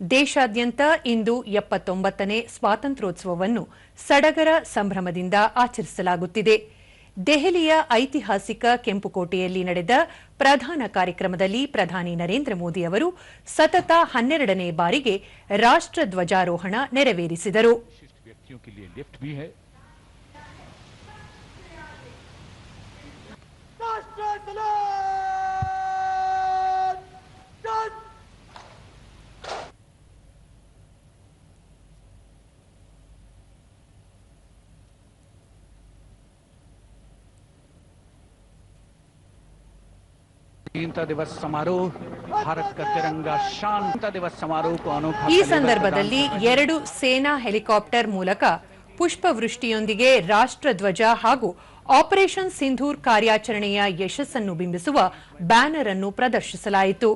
ದೇಶಾದ್ಯಂತ ಇಂದು ಎಪ್ಪತ್ತೊಂಬತ್ತನೇ ಸ್ವಾತಂತ್ರ್ಯೋತ್ಸವವನ್ನು ಸಡಗರ ಸಂಭ್ರಮದಿಂದ ಆಚರಿಸಲಾಗುತ್ತಿದೆ. ದೆಹಲಿಯ ಐತಿಹಾಸಿಕ ಕೆಂಪುಕೋಟೆಯಲ್ಲಿ ನಡೆದ ಪ್ರಧಾನ ಕಾರ್ಯಕ್ರಮದಲ್ಲಿ ಪ್ರಧಾನಿ ನರೇಂದ್ರ ಮೋದಿ ಅವರು ಸತತ ಹನ್ನೆರಡನೇ ಬಾರಿಗೆ ರಾಷ್ಟ್ರ ಧ್ವಜಾರೋಹಣ ನೆರವೇರಿಸಿದರು. ಇಂಥ ದಿವಸ ಸಮಾರೋಹ ಭಾರತ ತಿರಂಗ ಶಾಂತ ದಿವಸ ಸಮಾರೋಹ ಈ ಸಂದರ್ಭದಲ್ಲಿ ಎರಡು ಸೇನಾ ಹೆಲಿಕಾಪ್ಟರ್ ಮೂಲಕ ಪುಷ್ಪವೃಷ್ಟಿಯೊಂದಿಗೆ ರಾಷ್ಟ್ರಧ್ವಜ ಹಾಗೂ ಆಪರೇಷನ್ ಸಿಂಧೂರ್ ಕಾರ್ಯಾಚರಣೆಯ ಯಶಸ್ಸನ್ನು ಬಿಂಬಿಸುವ ಬ್ಯಾನರ್ ಅನ್ನು ಪ್ರದರ್ಶಿಸಲಾಯಿತು.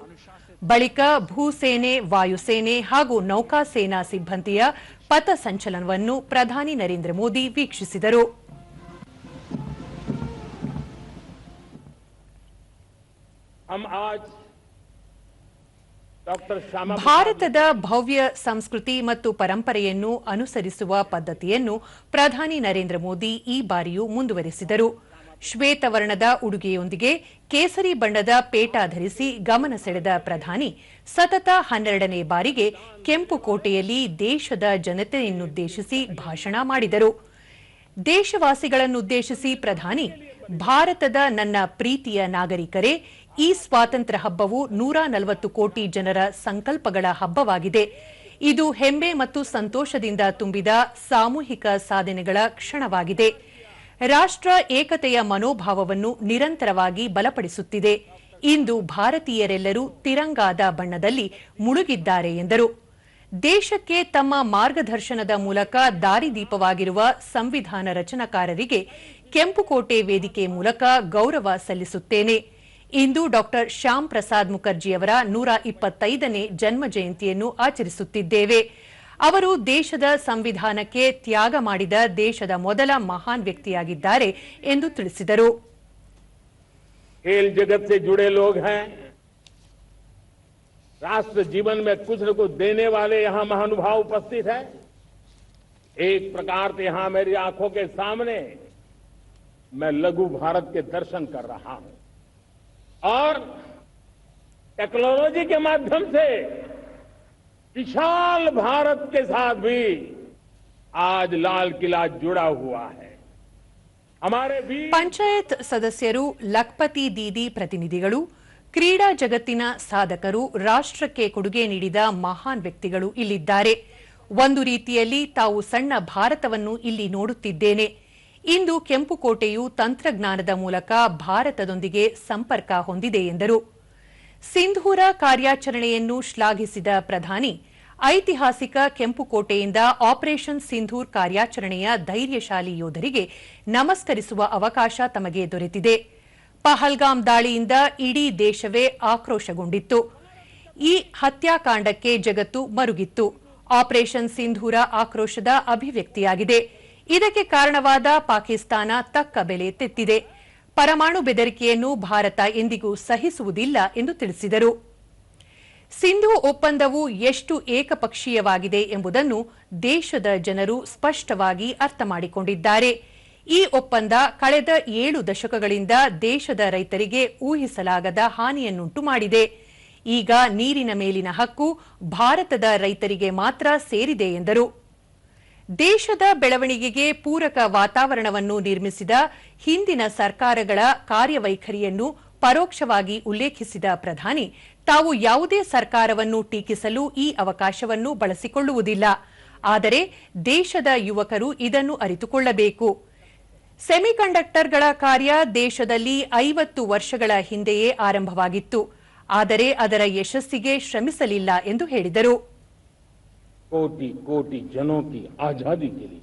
ಬಳಿಕ ಭೂಸೇನೆ ವಾಯುಸೇನೆ ಹಾಗೂ ನೌಕಾಸೇನಾ ಸಿಬ್ಬಂದಿಯ ಪಥಸಂಚಲನವನ್ನು ಪ್ರಧಾನಿ ನರೇಂದ್ರ ಮೋದಿ ವೀಕ್ಷಿಸಿದರು. ಭಾರತದ ಭವ್ಯ ಸಂಸ್ಕೃತಿ ಮತ್ತು ಪರಂಪರೆಯನ್ನು ಅನುಸರಿಸುವ ಪದ್ಧತಿಯನ್ನು ಪ್ರಧಾನಿ ನರೇಂದ್ರ ಮೋದಿ ಈ ಬಾರಿಯೂ ಮುಂದುವರೆಸಿದರು. ಶ್ವೇತವರ್ಣದ ಉಡುಗೆಯೊಂದಿಗೆ ಕೇಸರಿ ಬಣ್ಣದ ಪೇಟ ಧರಿಸಿ ಗಮನ ಸೆಳೆದ ಪ್ರಧಾನಿ, ಸತತ ಹನ್ನೆರಡನೇ ಬಾರಿಗೆ ಕೆಂಪು ಕೋಟೆಯಲ್ಲಿ ದೇಶದ ಜನತೆಯನ್ನುದ್ದೇಶಿಸಿ ಭಾಷಣ ಮಾಡಿದರು. ದೇಶವಾಸಿಗಳನ್ನುದ್ದೇಶಿಸಿ ಪ್ರಧಾನಿ, ಭಾರತದ ನನ್ನ ಪ್ರೀತಿಯ ನಾಗರಿಕರೇ ಈ ಸ್ವಾತಂತ್ರ್ಯ ಹಬ್ಬವು ನೂರ ನಲವತ್ತು ಕೋಟಿ ಜನರ ಸಂಕಲ್ಪಗಳ ಹಬ್ಬವಾಗಿದೆ. ಇದು ಹೆಮ್ಮೆ ಮತ್ತು ಸಂತೋಷದಿಂದ ತುಂಬಿದ ಸಾಮೂಹಿಕ ಸಾಧನೆಗಳ ಕ್ಷಣವಾಗಿದೆ. ರಾಷ್ಟ್ರ ಏಕತೆಯ ಮನೋಭಾವವನ್ನು ನಿರಂತರವಾಗಿ ಬಲಪಡಿಸುತ್ತಿದೆ. ಇಂದು ಭಾರತೀಯರೆಲ್ಲರೂ ತಿರಂಗಾದ ಬಣ್ಣದಲ್ಲಿ ಮುಳುಗಿದ್ದಾರೆ ಎಂದರು. ದೇಶಕ್ಕೆ ತಮ್ಮ ಮಾರ್ಗದರ್ಶನದ ಮೂಲಕ ದಾರಿದೀಪವಾಗಿರುವ ಸಂವಿಧಾನ ರಚನಾಕಾರರಿಗೆ ಕೆಂಪುಕೋಟೆ ವೇದಿಕೆ ಮೂಲಕ ಗೌರವ ಸಲ್ಲಿಸುತ್ತೇನೆ. ಇಂದು ಡಾಕ್ಟರ್ ಶ್ಯಾಮ್ ಪ್ರಸಾದ್ ಮುಖರ್ಜಿಯವರ ನೂರ ಇಪ್ಪತ್ತೈದನೇ ಜನ್ಮ ಜಯಂತಿಯನ್ನು ಆಚರಿಸುತ್ತಿದ್ದೇವೆ ಅವರು ದೇಶದ ಸಂವಿಧಾನಕ್ಕೆ ತ್ಯಾಗ ಮಾಡಿದ ದೇಶದ ಮೊದಲ ಮಹಾನ್ ವ್ಯಕ್ತಿಯಾಗಿದ್ದಾರೆ ಎಂದು ತಿಳಿಸಿದರು खेल जगत से जुड़े लोग हैं राष्ट्र जीवन में कुछ न कुछ देने वाले यहाँ महानुभाव उपस्थित हैं एक प्रकार से यहाँ मेरी आंखों के सामने मैं लघु भारत के दर्शन कर रहा हूं और टेक्नोलॉजी के माध्यम से विशाल भारत के साथ भी आज लाल किला जुड़ा हुआ है हमारे वीर ಪಂಚಾಯತ್ ಸದಸ್ಯರು ಲಖ್ಪತಿ ದೀದಿ ಪ್ರತಿನಿಧಿಗಳು ಕ್ರೀಡಾ ಜಗತ್ತಿನ ಸಾಧಕರು ರಾಷ್ಟ್ರಕ್ಕೆ ಕೊಡುಗೆ ನೀಡಿದ ಮಹಾನ್ ವ್ಯಕ್ತಿಗಳು ಇಲ್ಲಿದ್ದಾರೆ ಒಂದು ರೀತಿಯಲ್ಲಿ ತಾವು ಸಣ್ಣ ಭಾರತವನ್ನು ಇಲ್ಲಿ ನೋಡುತ್ತಿದ್ದೇನೆ ಇಂದು ಕೆಂಪುಕೋಟೆಯು ತಂತ್ರಜ್ಞಾನದ ಮೂಲಕ ಭಾರತದೊಂದಿಗೆ ಸಂಪರ್ಕ ಹೊಂದಿದೆ ಎಂದರು. ಸಿಂಧೂರ ಕಾರ್ಯಾಚರಣೆಯನ್ನು ಶ್ಲಾಘಿಸಿದ ಪ್ರಧಾನಿ, ಐತಿಹಾಸಿಕ ಕೆಂಪುಕೋಟೆಯಿಂದ ಆಪರೇಷನ್ ಸಿಂಧೂರ್ ಕಾರ್ಯಾಚರಣೆಯ ಧೈರ್ಯಶಾಲಿ ಯೋಧರಿಗೆ ನಮಸ್ಕರಿಸುವ ಅವಕಾಶ ತಮಗೆ ದೊರೆತಿದೆ. ಪಹಲ್ಗಾಮ್ ದಾಳಿಯಿಂದ ಇಡೀ ದೇಶವೇ ಆಕ್ರೋಶಗೊಂಡಿತ್ತು. ಈ ಹತ್ಯಾಕಾಂಡಕ್ಕೆ ಜಗತ್ತು ಮರುಗಿತ್ತು. ಆಪರೇಷನ್ ಸಿಂಧೂರ ಆಕ್ರೋಶದ ಅಭಿವ್ಯಕ್ತಿಯಾಗಿದೆ. ಇದಕ್ಕೆ ಕಾರಣವಾದ ಪಾಕಿಸ್ತಾನ ತಕ್ಕ ಬೆಲೆ ತೆತ್ತಿದೆ. ಪರಮಾಣು ಬೆದರಿಕೆಯನ್ನು ಭಾರತ ಎಂದಿಗೂ ಸಹಿಸುವುದಿಲ್ಲ ಎಂದು ತಿಳಿಸಿದರು. ಸಿಂಧು ಒಪ್ಪಂದವು ಎಷ್ಟು ಏಕಪಕ್ಷೀಯವಾಗಿದೆ ಎಂಬುದನ್ನು ದೇಶದ ಜನರು ಸ್ಪಷ್ಟವಾಗಿ ಅರ್ಥ ಮಾಡಿಕೊಂಡಿದ್ದಾರೆ. ಈ ಒಪ್ಪಂದ ಕಳೆದ ಏಳು ದಶಕಗಳಿಂದ ದೇಶದ ರೈತರಿಗೆ ಊಹಿಸಲಾಗದ ಹಾನಿಯನ್ನುಂಟು ಮಾಡಿದೆ. ಈಗ ನೀರಿನ ಮೇಲಿನ ಹಕ್ಕು ಭಾರತದ ರೈತರಿಗೆ ಮಾತ್ರ ಸೇರಿದೆ ಎಂದರು. ದೇಶದ ಬೆಳವಣಿಗೆಗೆ ಪೂರಕ ವಾತಾವರಣವನ್ನು ನಿರ್ಮಿಸಿದ ಹಿಂದಿನ ಸರ್ಕಾರಗಳ ಕಾರ್ಯವೈಖರಿಯನ್ನು ಪರೋಕ್ಷವಾಗಿ ಉಲ್ಲೇಖಿಸಿದ ಪ್ರಧಾನಿ, ತಾವು ಯಾವುದೇ ಸರ್ಕಾರವನ್ನು ಟೀಕಿಸಲು ಈ ಅವಕಾಶವನ್ನು ಬಳಸಿಕೊಳ್ಳುವುದಿಲ್ಲ. ಆದರೆ ದೇಶದ ಯುವಕರು ಇದನ್ನು ಅರಿತುಕೊಳ್ಳಬೇಕು. ಸೆಮಿಕಂಡಕ್ಟರ್ಗಳ ಕಾರ್ಯ ದೇಶದಲ್ಲಿ ಐವತ್ತು ವರ್ಷಗಳ ಹಿಂದೆಯೇ ಆರಂಭವಾಗಿತ್ತು. ಆದರೆ ಅದರ ಯಶಸ್ಸಿಗೆ ಶ್ರಮಿಸಲಿಲ್ಲ ಎಂದು ಹೇಳಿದರು. कोटि कोटि जनों की आज़ादी के लिए,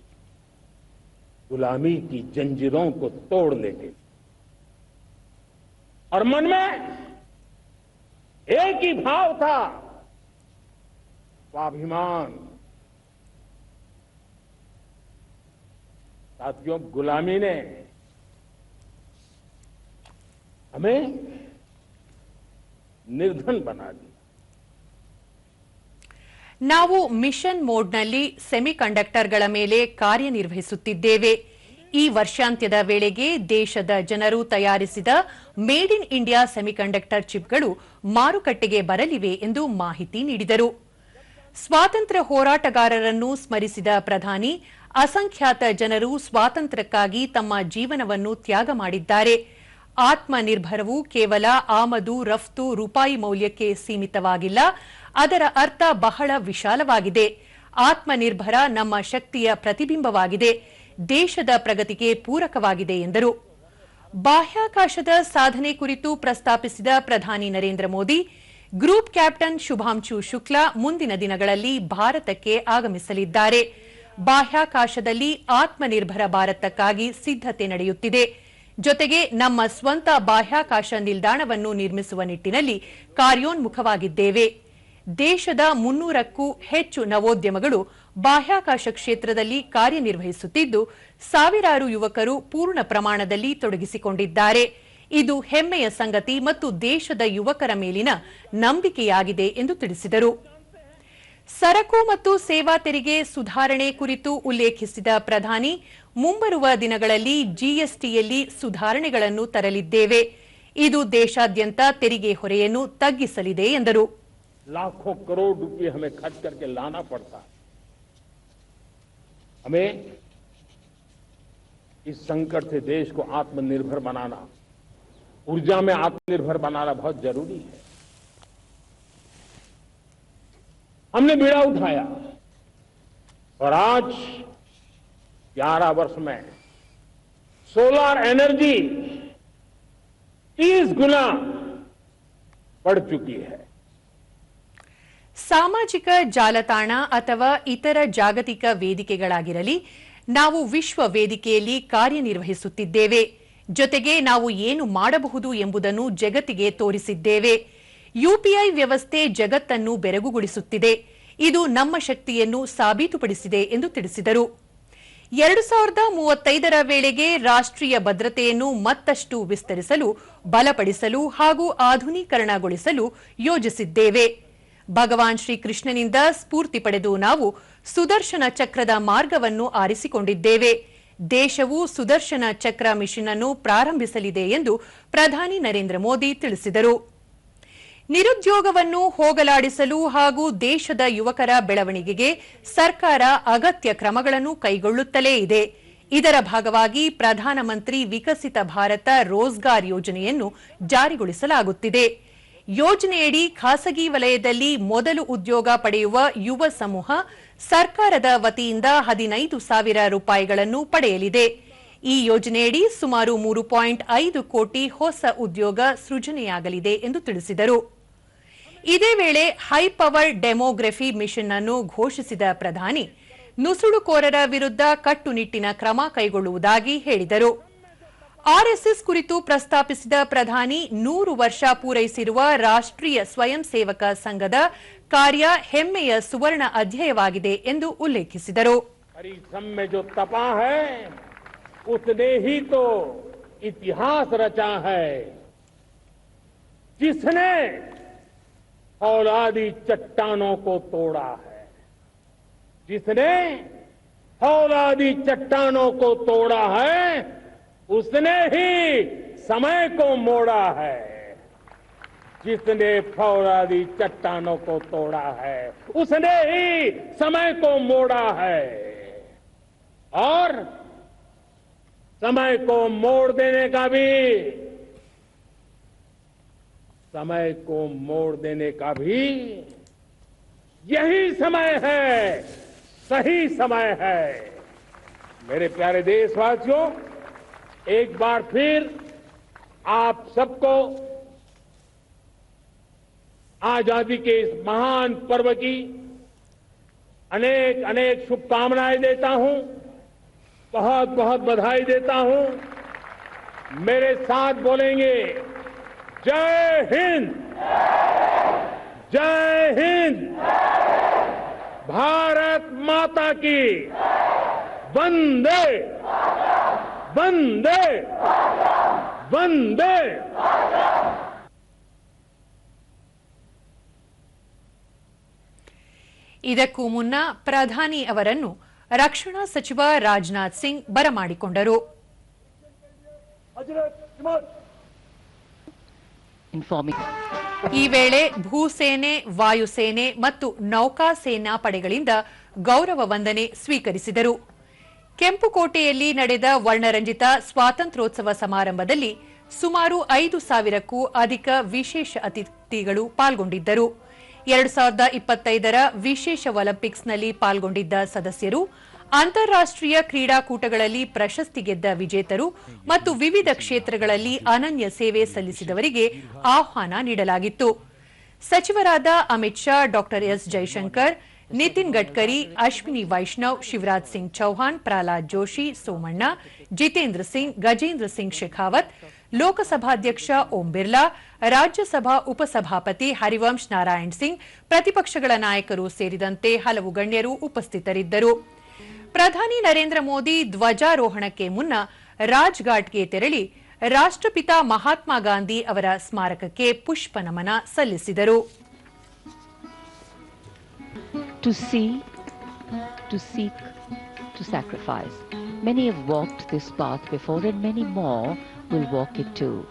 गुलामी की जंजीरों को तोड़ लेते। और मन में एक ही भाव था, स्वाभिमान। साथियों, गुलामी ने हमें निर्धन बना दिया। ನಾವು ಮಿಷನ್ ಮೋಡ್ನಲ್ಲಿ ಸೆಮಿಕಂಡಕ್ಟರ್ಗಳ ಮೇಲೆ ಕಾರ್ಯನಿರ್ವಹಿಸುತ್ತಿದ್ದೇವೆ. ಈ ವರ್ಷಾಂತ್ಯದ ವೇಳೆಗೆ ದೇಶದ ಜನರು ತಯಾರಿಸಿದ ಮೇಡ್ ಇನ್ ಇಂಡಿಯಾ ಸೆಮಿಕಂಡಕ್ಟರ್ ಚಿಪ್ಗಳು ಮಾರುಕಟ್ಟೆಗೆ ಬರಲಿವೆ ಎಂದು ಮಾಹಿತಿ ನೀಡಿದರು. ಸ್ವಾತಂತ್ರ್ಯ ಹೋರಾಟಗಾರರನ್ನು ಸ್ಮರಿಸಿದ ಪ್ರಧಾನಿ, ಅಸಂಖ್ಯಾತ ಜನರು ಸ್ವಾತಂತ್ರ್ಯಕ್ಕಾಗಿ ತಮ್ಮ ಜೀವನವನ್ನು ತ್ಯಾಗ ಮಾಡಿದ್ದಾರೆ. ಆತ್ಮನಿರ್ಭರವು ಕೇವಲ ಆಮದು, ರಫ್ತು, ರೂಪಾಯಿ ಮೌಲ್ಯಕ್ಕೆ ಸೀಮಿತವಾಗಿಲ್ಲ ಅದರ ಅರ್ಥ ಬಹಳ ವಿಶಾಲವಾಗಿದೆ. ಆತ್ಮನಿರ್ಭರ ನಮ್ಮ ಶಕ್ತಿಯ ಪ್ರತಿಬಿಂಬವಾಗಿದೆ. ದೇಶದ ಪ್ರಗತಿಗೆ ಪೂರಕವಾಗಿದೆ ಎಂದರು. ಬಾಹ್ಯಾಕಾಶದ ಸಾಧನೆ ಕುರಿತು ಪ್ರಸ್ತಾಪಿಸಿದ ಪ್ರಧಾನಿ ನರೇಂದ್ರ ಮೋದಿ, ಗ್ರೂಪ್ ಕ್ಯಾಪ್ಟನ್ ಶುಭಾಂಶು ಶುಕ್ಲಾ ಮುಂದಿನ ದಿನಗಳಲ್ಲಿ ಭಾರತಕ್ಕೆ ಆಗಮಿಸಲಿದ್ದಾರೆ. ಬಾಹ್ಯಾಕಾಶದಲ್ಲಿ ಆತ್ಮನಿರ್ಭರ ಭಾರತಕ್ಕಾಗಿ ಸಿದ್ಧತೆ ನಡೆಯುತ್ತಿದೆ. ಜೊತೆಗೆ ನಮ್ಮ ಸ್ವಂತ ಬಾಹ್ಯಾಕಾಶ ನಿಲ್ದಾಣವನ್ನು ನಿರ್ಮಿಸುವ ನಿಟ್ಟಿನಲ್ಲಿ ಕಾರ್ಯೋನ್ಮುಖವಾಗಿದ್ದೇವೆ. ದೇಶದ ಮುನ್ನೂರಕ್ಕೂ ಹೆಚ್ಚು ನವೋದ್ಯಮಗಳು ಬಾಹ್ಯಾಕಾಶ ಕ್ಷೇತ್ರದಲ್ಲಿ ಕಾರ್ಯನಿರ್ವಹಿಸುತ್ತಿದ್ದು, ಸಾವಿರಾರು ಯುವಕರು ಪೂರ್ಣ ಪ್ರಮಾಣದಲ್ಲಿ ತೊಡಗಿಸಿಕೊಂಡಿದ್ದಾರೆ. ಇದು ಹೆಮ್ಮೆಯ ಸಂಗತಿ ಮತ್ತು ದೇಶದ ಯುವಕರ ಮೇಲಿನ ನಂಬಿಕೆಯಾಗಿದೆ ಎಂದು ತಿಳಿಸಿದರು. ಸರಕು ಮತ್ತು ಸೇವಾ ತೆರಿಗೆ ಸುಧಾರಣೆ ಕುರಿತು ಉಲ್ಲೇಖಿಸಿದ ಪ್ರಧಾನಿ, ಮುಂಬರುವ ದಿನಗಳಲ್ಲಿ ಜಿಎಸ್ಟಿಯಲ್ಲಿ ಸುಧಾರಣೆಗಳನ್ನು ತರಲಿದ್ದೇವೆ. ಇದು ದೇಶಾದ್ಯಂತ ತೆರಿಗೆ ಹೊರೆಯನ್ನು ತಗ್ಗಿಸಲಿದೆ ಎಂದರು. लाखों करोड़ रुपए हमें खर्च करके लाना पड़ता। है हमें इस संकट से देश को आत्मनिर्भर बनाना, ऊर्जा में आत्मनिर्भर बनाना बहुत ज़रूरी है। हमने बीड़ा उठाया और आज 11 वर्ष में सोलर एनर्जी 30 गुना बढ़ चुकी है। ಸಾಮಾಜಿಕ ಜಾಲತಾಣ ಅಥವಾ ಇತರ ಜಾಗತಿಕ ವೇದಿಕೆಗಳಾಗಿರಲಿ, ನಾವು ವಿಶ್ವ ವೇದಿಕೆಯಲ್ಲಿ ಕಾರ್ಯನಿರ್ವಹಿಸುತ್ತಿದ್ದೇವೆ. ಜೊತೆಗೆ ನಾವು ಏನು ಮಾಡಬಹುದು ಎಂಬುದನ್ನು ಜಗತ್ತಿಗೆ ತೋರಿಸಿದ್ದೇವೆ. ಯುಪಿಐ ವ್ಯವಸ್ಥೆ ಜಗತ್ತನ್ನು ಬೆರಗುಗೊಳಿಸುತ್ತಿದೆ. ಇದು ನಮ್ಮ ಶಕ್ತಿಯನ್ನು ಸಾಬೀತುಪಡಿಸಿದೆ ಎಂದು ತಿಳಿಸಿದರು. ಎರಡು ಸಾವಿರದ ಮೂವತ್ತೈದರ ವೇಳೆಗೆ ರಾಷ್ಟ್ರೀಯ ಭದ್ರತೆಯನ್ನು ಮತ್ತಷ್ಟು ವಿಸ್ತರಿಸಲು, ಬಲಪಡಿಸಲು ಹಾಗೂ ಆಧುನೀಕರಣಗೊಳಿಸಲು ಯೋಜಿಸಿದ್ದೇವೆ. ಭಗವಾನ್ ಶ್ರೀಕೃಷ್ಣನಿಂದ ಸ್ಫೂರ್ತಿ ಪಡೆದು ನಾವು ಸುದರ್ಶನ ಚಕ್ರದ ಮಾರ್ಗವನ್ನು ಆರಿಸಿಕೊಂಡಿದ್ದೇವೆ. ದೇಶವು ಸುದರ್ಶನ ಚಕ್ರ ಮಿಷನ್ ಅನ್ನು ಪ್ರಾರಂಭಿಸಲಿದೆ ಎಂದು ಪ್ರಧಾನಿ ನರೇಂದ್ರ ಮೋದಿ ತಿಳಿಸಿದರು. ನಿರುದ್ಯೋಗವನ್ನು ಹೋಗಲಾಡಿಸಲು ಹಾಗೂ ದೇಶದ ಯುವಕರ ಬೆಳವಣಿಗೆಗೆ ಸರ್ಕಾರ ಅಗತ್ಯ ಕ್ರಮಗಳನ್ನು ಕೈಗೊಳ್ಳುತ್ತಲೇ ಇದೆ. ಇದರ ಭಾಗವಾಗಿ ಪ್ರಧಾನಮಂತ್ರಿ ವಿಕಸಿತ ಭಾರತ ರೋಜ್ಗಾರ್ ಯೋಜನೆಯನ್ನು ಜಾರಿಗೊಳಿಸಲಾಗುತ್ತಿದೆ. ಯೋಜನೆಯಡಿ ಖಾಸಗಿ ವಲಯದಲ್ಲಿ ಮೊದಲು ಉದ್ಯೋಗ ಪಡೆಯುವ ಯುವ ಸಮೂಹ ಸರ್ಕಾರದ ವತಿಯಿಂದ ಹದಿನೈದು ಸಾವಿರ ರೂಪಾಯಿಗಳನ್ನು ಪಡೆಯಲಿದೆ. ಈ ಯೋಜನೆಯಡಿ ಸುಮಾರು ಮೂರು ಪಾಯಿಂಟ್ ಐದು ಕೋಟಿ ಹೊಸ ಉದ್ಯೋಗ ಸೃಜನೆಯಾಗಲಿದೆ ಎಂದು ತಿಳಿಸಿದರು. ಇದೇ ವೇಳೆ ಹೈ ಪವರ್ ಡೆಮೋಗ್ರಫಿ ಮಿಷನ್ ಅನ್ನು ಘೋಷಿಸಿದ ಪ್ರಧಾನಿ, ನುಸುಳುಕೋರರ ವಿರುದ್ಧ ಕಟ್ಟುನಿಟ್ಟಿನ ಕ್ರಮ ಕೈಗೊಳ್ಳುವುದಾಗಿ ಹೇಳಿದರು. ಆರ್ಎಸ್ಎಸ್ ಕುರಿತು ಪ್ರಸ್ತಾಪಿಸಿದ ಪ್ರಧಾನಿ ನೂರು ವರ್ಷ ಪೂರೈಸಿರುವ ರಾಷ್ಟ್ರೀಯ ಸ್ವಯಂ ಸೇವಕ ಸಂಘದ ಕಾರ್ಯ ಹೆಮ್ಮೆಯ ಸುವರ್ಣ ಅಧ್ಯಾಯವಾಗಿದೆ ಎಂದು ಉಲ್ಲೇಖಿಸಿದರು परिश्रम में जो तपा है उसने ही तो इतिहास रचा है जिसने औलादी चट्टानों को तोड़ा है जिसने औलादी चट्टानों को तोड़ा है उसने ही समय को मोड़ा है। जिसने फौलादी चट्टानों को तोड़ा है, उसने ही समय को मोड़ा है। और समय को मोड़ देने का भी, समय को मोड़ देने का भी यही समय है, सही समय है। मेरे प्यारे देशवासियों एक बार फिर आप सबको आज़ादी के इस महान पर्व की अनेक अनेक शुभकामनाएँ देता हूँ। बहुत बहुत बधाई देता हूँ। मेरे साथ बोलेंगे, जय हिंद। जय हिंद। भारत माता की, वंदे। ವಂದೇ ವಂದೇ ಇದಕ್ಕೂ ಮುನ್ನ ಪ್ರಧಾನಿ ಅವರನ್ನು ರಕ್ಷಣಾ ಸಚಿವ ರಾಜನಾಥ್ ಸಿಂಗ್ ಬರಮಾಡಿಕೊಂಡರು. ಈ ವೇಳೆ ಭೂಸೇನೆ ವಾಯುಸೇನೆ ಮತ್ತು ನೌಕಾ ಸೇನಾ ಪಡೆಗಳಿಂದ ಗೌರವ ವಂದನೆ ಸ್ವೀಕರಿಸಿದರು. ಕೆಂಪುಕೋಟೆಯಲ್ಲಿ ನಡೆದ ವರ್ಣರಂಜಿತ ಸ್ವಾತಂತ್ರ್ಯೋತ್ಸವ ಸಮಾರಂಭದಲ್ಲಿ ಸುಮಾರು ಐದು ಸಾವಿರಕ್ಕೂ ಅಧಿಕ ವಿಶೇಷ ಅತಿಥಿಗಳು ಪಾಲ್ಗೊಂಡಿದ್ದರು. ಎರಡು ಸಾವಿರದ ಇಪ್ಪತ್ತೈದರ ವಿಶೇಷ ಒಲಿಂಪಿಕ್ಸ್ನಲ್ಲಿ ಪಾಲ್ಗೊಂಡಿದ್ದ ಸದಸ್ಯರು, ಅಂತಾರಾಷ್ಟ್ರೀಯ ಕ್ರೀಡಾಕೂಟಗಳಲ್ಲಿ ಪ್ರಶಸ್ತಿ ಗೆದ್ದ ವಿಜೇತರು ಮತ್ತು ವಿವಿಧ ಕ್ಷೇತ್ರಗಳಲ್ಲಿ ಅನನ್ಯ ಸೇವೆ ಸಲ್ಲಿಸಿದವರಿಗೆ ಆಹ್ವಾನ ನೀಡಲಾಗಿತ್ತು. ಸಚಿವರಾದ ಅಮಿತ್ ಶಾ, ಡಾಕ್ಟರ್ ಎಸ್ ಜೈಶಂಕರ್ ನಿತಿನ್ ಗಡ್ಕರಿ, ಅಶ್ವಿನಿ ವೈಷ್ಣವ್, ಶಿವರಾಜ್ ಸಿಂಗ್ ಚೌಹಾಣ್, ಪ್ರಹ್ಲಾದ್ ಜೋಶಿ, ಸೋಮಣ್ಣ, ಜಿತೇಂದ್ರ ಸಿಂಗ್, ಗಜೇಂದ್ರ ಸಿಂಗ್ ಶೇಖಾವತ್, ಲೋಕಸಭಾಧ್ಯಕ್ಷ ಓಂ ಬಿರ್ಲಾ, ರಾಜ್ಯಸಭಾ ಉಪಸಭಾಪತಿ ಹರಿವಂಶ್ ನಾರಾಯಣ್ ಸಿಂಗ್, ಪ್ರತಿಪಕ್ಷಗಳ ನಾಯಕರು ಸೇರಿದಂತೆ ಹಲವು ಗಣ್ಯರು ಉಪಸ್ಥಿತರಿದ್ದರು. ಪ್ರಧಾನಿ ನರೇಂದ್ರ ಮೋದಿ ಧ್ವಜಾರೋಹಣಕ್ಕೆ ಮುನ್ನ ರಾಜ್ಘಾಟ್ಗೆ ತೆರಳಿ ರಾಷ್ಟ್ರಪಿತ ಮಹಾತ್ಮ ಗಾಂಧಿ ಅವರ ಸ್ಮಾರಕಕ್ಕೆ ಪುಷ್ಪ ನಮನ ಸಲ್ಲಿಸಿದರು. To see, to seek, to sacrifice. Many have walked this path before, and many more will walk it too.